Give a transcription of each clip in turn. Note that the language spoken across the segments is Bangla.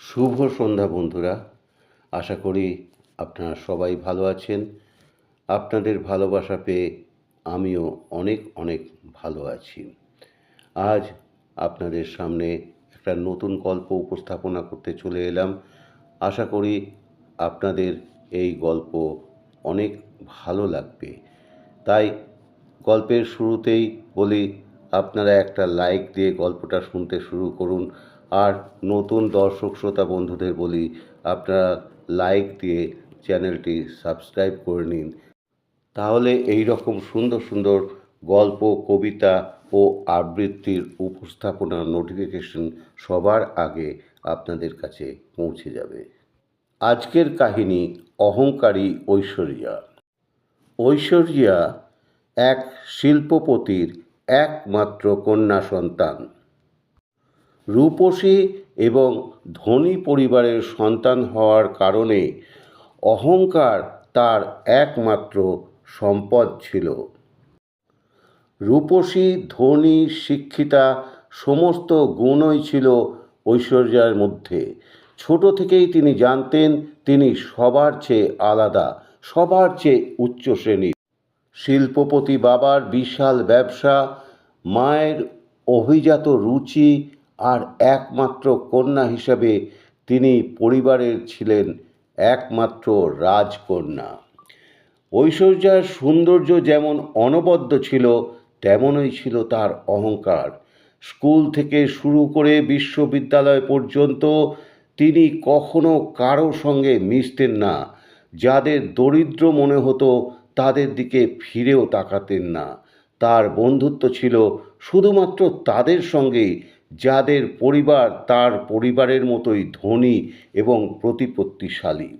শুভ সন্ধ্যা বন্ধুরা। আশা করি আপনারা সবাই ভালো আছেন। আপনাদের ভালোবাসা পেয়ে আমিও অনেক অনেক ভালো আছি। আজ আপনাদের সামনে একটা নতুন গল্প উপস্থাপনা করতে চলে এলাম। আশা করি আপনাদের এই গল্প অনেক ভালো লাগবে। তাই গল্পের শুরুতেই বলি, আপনারা একটা লাইক দিয়ে গল্পটা শুনতে শুরু করুন। আর নতুন দর্শক, শ্রোতা, বন্ধুদের বলি, আপনারা লাইক দিয়ে চ্যানেলটি সাবস্ক্রাইব করে নিন। তাহলে এই রকম সুন্দর সুন্দর গল্প, কবিতা ও আবৃত্তির উপস্থাপনার নোটিফিকেশন সবার আগে আপনাদের কাছে পৌঁছে যাবে। আজকের কাহিনী অহংকারী ঐশ্বরিয়া। ঐশ্বরিয়া এক শিল্পপতির একমাত্র কন্যা সন্তান। রূপসী এবং ধনী পরিবারের সন্তান হওয়ার কারণে অহংকার তার একমাত্র সম্পদ ছিল। রূপসী, ধনী, শিক্ষিতা সমস্ত গুণই ছিল ঐশ্বর্যার মধ্যে। ছোট থেকেই তিনি জানতেন তিনি সবার চেয়ে আলাদা, সবার চেয়ে উচ্চ শ্রেণির। শিল্পপতি বাবার বিশাল ব্যবসা, মায়ের অভিজাত রুচি আর একমাত্র কন্যা হিসাবে তিনি পরিবারের ছিলেন একমাত্র রাজকন্যা। ঐশ্বর্যার সৌন্দর্য যেমন অনবদ্য ছিল, তেমনই ছিল তার অহংকার। স্কুল থেকে শুরু করে বিশ্ববিদ্যালয় পর্যন্ত তিনি কখনো কারও সঙ্গে মিশতেন না। যাদের দরিদ্র মনে হতো, তাদের দিকে ফিরেও তাকাতেন না। তার বন্ধুত্ব ছিল শুধুমাত্র তাদের সঙ্গেই যাদের পরিবার তার পরিবারের মতোই ধনী এবং প্রতিপত্তিশালী।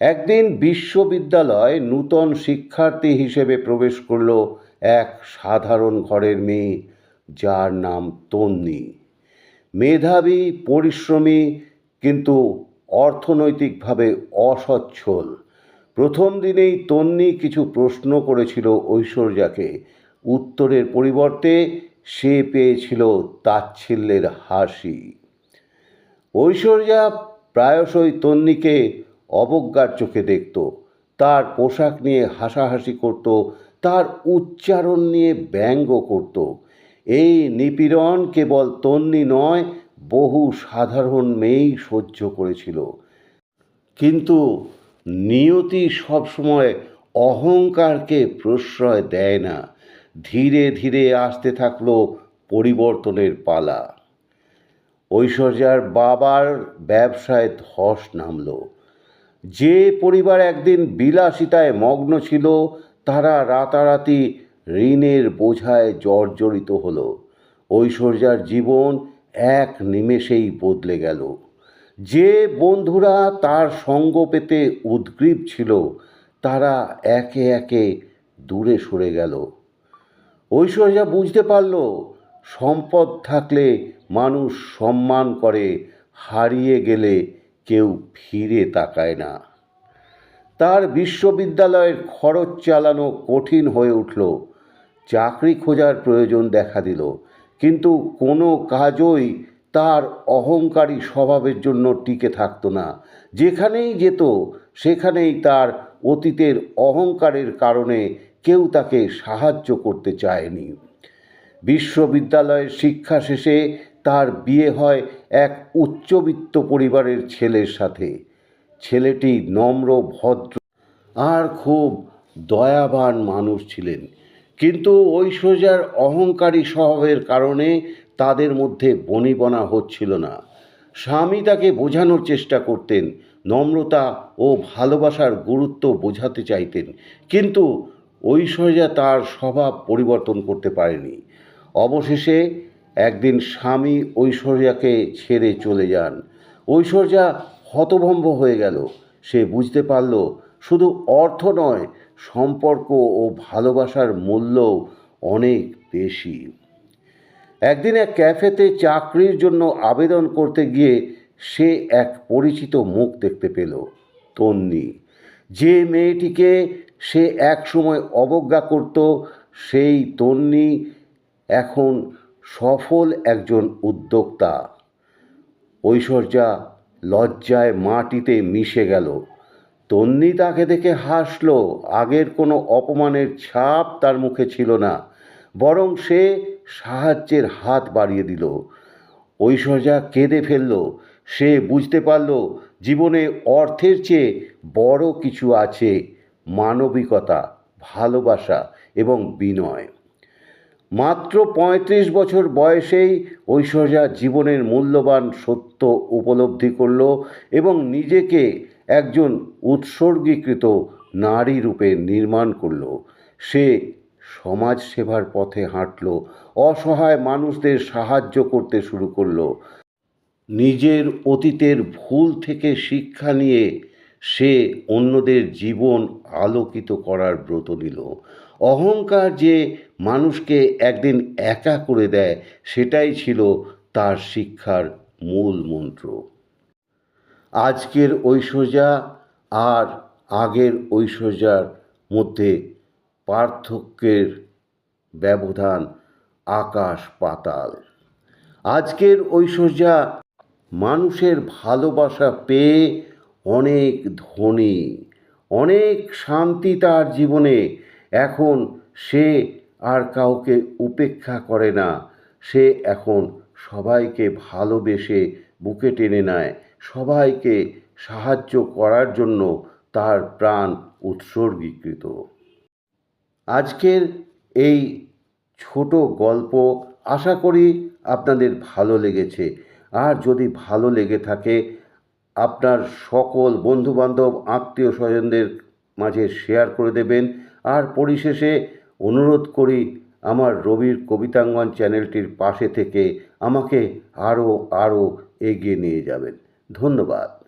একদিন বিশ্ববিদ্যালয় নূতন শিক্ষার্থী হিসেবে প্রবেশ করল এক সাধারণ ঘরের মেয়ে, যার নাম তন্নি। মেধাবী, পরিশ্রমী, কিন্তু অর্থনৈতিকভাবে অসচ্ছল। প্রথম দিনেই তন্নি কিছু প্রশ্ন করেছিল ঐশ্বর্যাকে। উত্তরের পরিবর্তে সে পেয়েছিল তাচ্ছিল্যের হাসি। ঐশ্বর্যা প্রায়শই তন্নিকে অবজ্ঞার চোখে দেখত। তার পোশাক নিয়ে হাসাহাসি করত, তার উচ্চারণ নিয়ে ব্যঙ্গ করত। এই নিপীড়ন কেবল তন্নি নয়, বহু সাধারণ মেয়েই সহ্য করেছিল। কিন্তু নিয়তি সবসময় অহংকারকে প্রশ্রয় দেয় না। ধীরে ধীরে আসতে থাকল পরিবর্তনের পালা। ঐশ্বর্যার বাবার ব্যবসায় ধস নামল। যে পরিবার একদিন বিলাসিতায় মগ্ন ছিল, তারা রাতারাতি ঋণের বোঝায় জর্জরিত হলো। ঐশ্বর্যার জীবন এক নিমেষেই বদলে গেল। যে বন্ধুরা তার সঙ্গ পেতে উদ্গ্রীব ছিল, তারা একে একে দূরে সরে গেল। ঐশ্বর্যা বুঝতে পারল, সম্পদ থাকলে মানুষ সম্মান করে, হারিয়ে গেলে কেউ ফিরে তাকায় না। তার বিশ্ববিদ্যালয়ের খরচ চালানো কঠিন হয়ে উঠল, চাকরি খোঁজার প্রয়োজন দেখা দিল, কিন্তু কোনো কাজই তার অহংকারী স্বভাবের জন্য টিকে থাকতো না। যেখানেই যেত, সেখানেই তার অতীতের অহংকারের কারণে কেউ তাকে সাহায্য করতে চায়নি। বিশ্ববিদ্যালয়ের শিক্ষা শেষে তার বিয়ে হয় এক উচ্চবিত্ত পরিবারের ছেলের সাথে। ছেলেটি নম্র, ভদ্র, আর খুব দয়াবান মানুষ ছিলেন। কিন্তু ঐশ্বর্যার অহংকারী স্বভাবের কারণে তাদের মধ্যে বনিবনা হচ্ছিল না। স্বামী তাকে বোঝানোর চেষ্টা করতেন, নম্রতা ও ভালোবাসার গুরুত্ব বোঝাতে চাইতেন। কিন্তু ঐশ্বর্যা তার স্বভাব পরিবর্তন করতে পারেনি। অবশেষে একদিন স্বামী ঐশ্বর্যাকে ছেড়ে চলে যান। ঐশ্বর্যা হতভম্ব হয়ে গেল। সে বুঝতে পারল, শুধু অর্থ নয়, সম্পর্ক ও ভালোবাসার মূল্য অনেক বেশি। একদিন এক ক্যাফেতে চাকরির জন্য আবেদন করতে গিয়ে সে এক পরিচিত মুখ দেখতে পেল, তন্নি। যে মেয়েটিকে সে এক সময় অবজ্ঞা করত, সেই তন্নি এখন সফল একজন উদ্যোক্তা। ঐশ্বর্যা লজ্জায় মাটিতে মিশে গেল। তন্নি তাকে দেখে হাসল, আগের কোনো অপমানের ছাপ তার মুখে ছিল না, বরং সে সাহায্যের হাত বাড়িয়ে দিল। ঐশ্বর্যা কেঁদে ফেলল, সে বুঝতে পারল, জীবনে অর্থের চেয়ে বড় কিছু আছে। মানবিকতা, ভালোবাসা এবং বিনয়। মাত্র পঁয়ত্রিশ বছর বয়সেই ঐশ্বর্যা জীবনের মূল্যবান সত্য উপলব্ধি করল এবং নিজেকে একজন উৎসর্গীকৃত নারী রূপে নির্মাণ করল। সে সমাজ সেবার পথে হাঁটল, অসহায় মানুষদের সাহায্য করতে শুরু করল। নিজের অতীতের ভুল থেকে শিক্ষা নিয়ে সে অন্যদের জীবন আলোকিত করার ব্রত নিল। অহংকার যে মানুষকে একদিন একা করে দেয়, সেটাই ছিল তার শিক্ষার মূল মন্ত্র। আজকের ঐশ্বর্যা আর আগের ঐশ্বর্যার মধ্যে পার্থক্যের ব্যবধান আকাশ পাতাল। আজকের ঐশ্বর্যা মানুষের ভালোবাসা পেয়ে অনেক ধনী, অনেক শান্তি তার জীবনে। এখন সে আর কাউকে উপেক্ষা করে না। সে এখন সবাইকে ভালোবেসে বুকে টেনে নেয়। সবাইকে সাহায্য করার জন্য তার প্রাণ উৎসর্গীকৃত। আজকের এই ছোট গল্প আশা করি আপনাদের ভালো লেগেছে। আর যদি ভালো লেগে থাকে আপনার সকল বন্ধুবান্ধব, আত্মীয় স্বজনদের মাঝে শেয়ার করে দেবেন। আর পরিশেষে অনুরোধ করি, আমার রবির কবিতাঙ্গন চ্যানেলটির পাশে থেকে আমাকে আরও আরও এগিয়ে নিয়ে যাবেন। ধন্যবাদ।